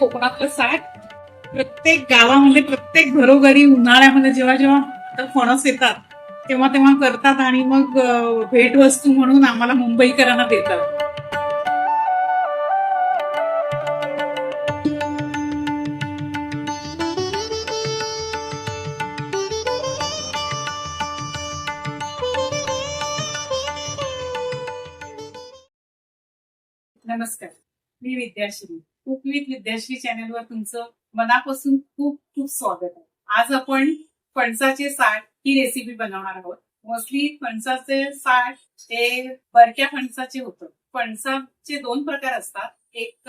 कोकणात साठ प्रत्येक गावामध्ये प्रत्येक घरोघरी उन्हाळ्यामध्ये जेव्हा जेव्हा आता फणस येतात तेव्हा तेव्हा करतात आणि मग भेटवस्तू म्हणून आम्हाला मुंबईकरांना देतात. नमस्कार. मी विद्याश्री कुक विथ विद्याश्री चॅनलवर तुमचं मनापासून खूप खूप स्वागत आहे. आज आपण फणसाचे साठ ही रेसिपी बनवणार आहोत. मोस्टली फणसाचे साठ हे बरक्या फणसाचे होतं. फणसाचे दोन प्रकार असतात. एक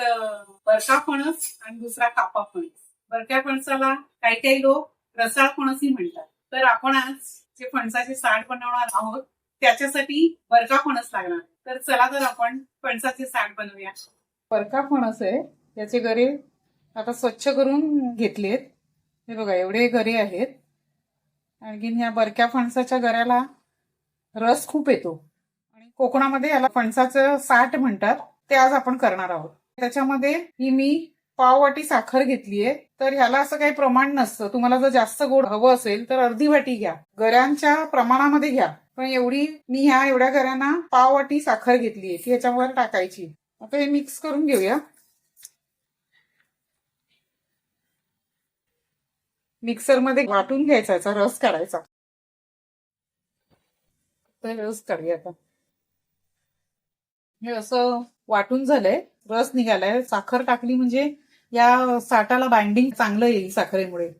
बरका फणस आणि दुसरा कापा फणस. बरक्या फणसाला काही काही लोक रसाळ फणसही म्हणतात. तर आपण आज जे फणसाचे साठ बनवणार आहोत त्याच्यासाठी बरका फणस लागणार तर चला तर आपण फणसाचे साठ बनवूया. बरका फणस आहे. याचे गरे आता स्वच्छ करून घेतलेत हे बघा एवढे गरे आहेत. आणखीन ह्या बरक्या फणसाच्या गऱ्याला रस खूप येतो. आणि कोकणामध्ये याला फणसाचं साठ म्हणतात ते आज आपण करणार आहोत. त्याच्यामध्ये ही मी पाववाटी साखर घेतलीये. तर ह्याला असं काही प्रमाण नसतं. तुम्हाला जर जास्त गोड हवं असेल तर अर्धी वाटी घ्या. गऱ्यांच्या प्रमाणामध्ये घ्या. पण एवढी मी ह्या एवढ्या गऱ्यांना पाववाटी साखर घेतलीये ती ह्याच्यावर टाकायची. आता हे मिक्स करून घेऊया. मिक्सरमध्ये वाटून घ्यायचा याचा रस काढायचा. तर रस काढूया आता. हे असं वाटून झालंय रस निघालाय. साखर टाकली म्हणजे या साठाला बाइंडिंग चांगलं येईल साखरेमुळे.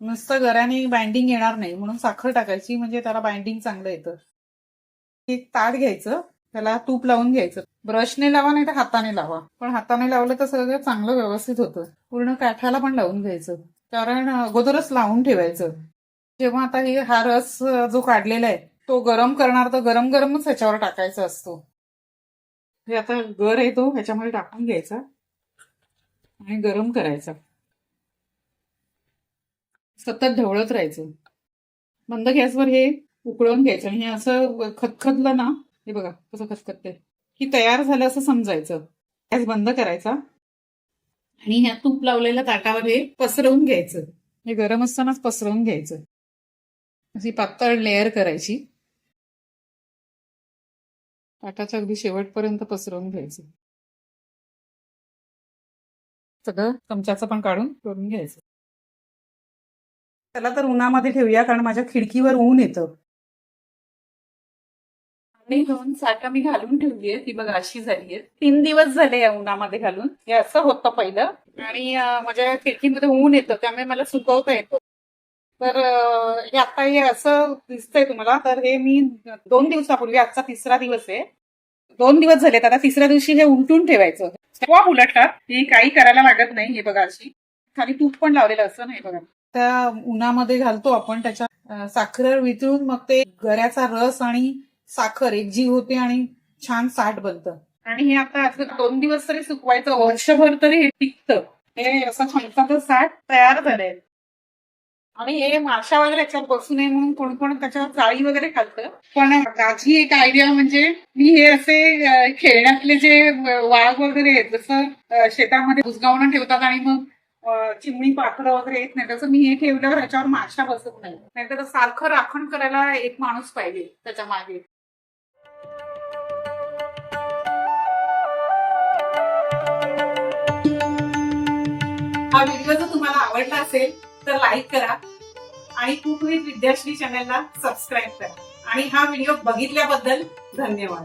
नुसतं गऱ्याने बाइंडिंग येणार नाही म्हणून साखर टाकायची म्हणजे त्याला बाइंडिंग चांगलं येतं. एक ताट घ्यायचं त्याला तूप लावून घ्यायचं. ब्रशने लावा नाही तर हाताने लावा. पण हाताने लावलं तर सगळं चांगलं व्यवस्थित होतं. पूर्ण काठाला पण लावून घ्यायचं. कारण अगोदरच लावून ठेवायचं. जेव्हा आता हे हा रस जो काढलेला आहे तो गरम करणार तर गरम गरमच ह्याच्यावर टाकायचा असतो. हे आता गर आहे तो ह्याच्यामध्ये टाकून घ्यायचा. आणि गरम करायचा. सतत ढवळत राहायचं. मंद गॅसवर हे उकळून घ्यायचं. आणि हे असं खतखतलं ना हे बघा कसं खतखतते की तयार झालं असं समजायचं. गॅस बंद करायचा. आणि ह्या तूप लावलेल्या ताटावर हे पसरवून घ्यायचं. हे गरम असतानाच पसरवून घ्यायचं. अशी पातळ लेअर करायची. ताटाच्या अगदी शेवटपर्यंत पसरवून घ्यायचं. सगळं चमच्याचं पण काढून करून घ्यायचं. त्याला तर उन्हामध्ये ठेवूया कारण माझ्या खिडकीवर ऊन येतं. मी दोन साठा मी घालून ठेवलीये ती बघा अशी झालीये. तीन दिवस झाले या उन्हामध्ये घालून. हे असं होतं पहिलं. आणि माझ्या खिडकीमध्ये ऊन येतं त्यामुळे मला सुकवता येतं. तर हे आता हे असं दिसतंय तुम्हाला. तर हे मी दोन दिवसापूर्वी आजचा तिसरा दिवस आहे. दोन दिवस झाले आता तिसऱ्या दिवशी हे उलटून ठेवायचं. किंवा उलटतात. हे काही करायला लागत नाही हे बघा अशी. खाली तूप पण लावलेलं असं नाही बघा. त्या उन्हामध्ये घालतो आपण त्याच्या साखर वितळून मग ते गऱ्याचा रस आणि साखर एक जीव होते आणि छान साठ बनतं. आणि हे आता असं दोन दिवस तरी सुकवायचं वर्षभर तरी हे टिकतं. हे असं छानसाचं साठ तयार झालंय. आणि हे माशा वगैरे याच्यात बसू नये म्हणून कोण कोण त्याच्यावर जाळी वगैरे घालतं. पण माझी एक आयडिया म्हणजे मी हे असे खेळण्यातले जे वाघ वगैरे आहेत जसं शेतामध्ये बुजगावणं ठेवतात आणि मग चिमणी पाखरं वगैरे येत नाही तसं मी हे ठेवल्यावर ह्याच्यावर माशा बसत नाही नाहीतर सारखं राखण करायला एक माणूस पाहिजे त्याच्यामागे. हा व्हिडिओ जर तुम्हाला आवडला असेल तर लाईक करा. आणि कुक विथ विद्याश्री चॅनलला सबस्क्राईब करा. आणि हा व्हिडिओ बघितल्याबद्दल धन्यवाद.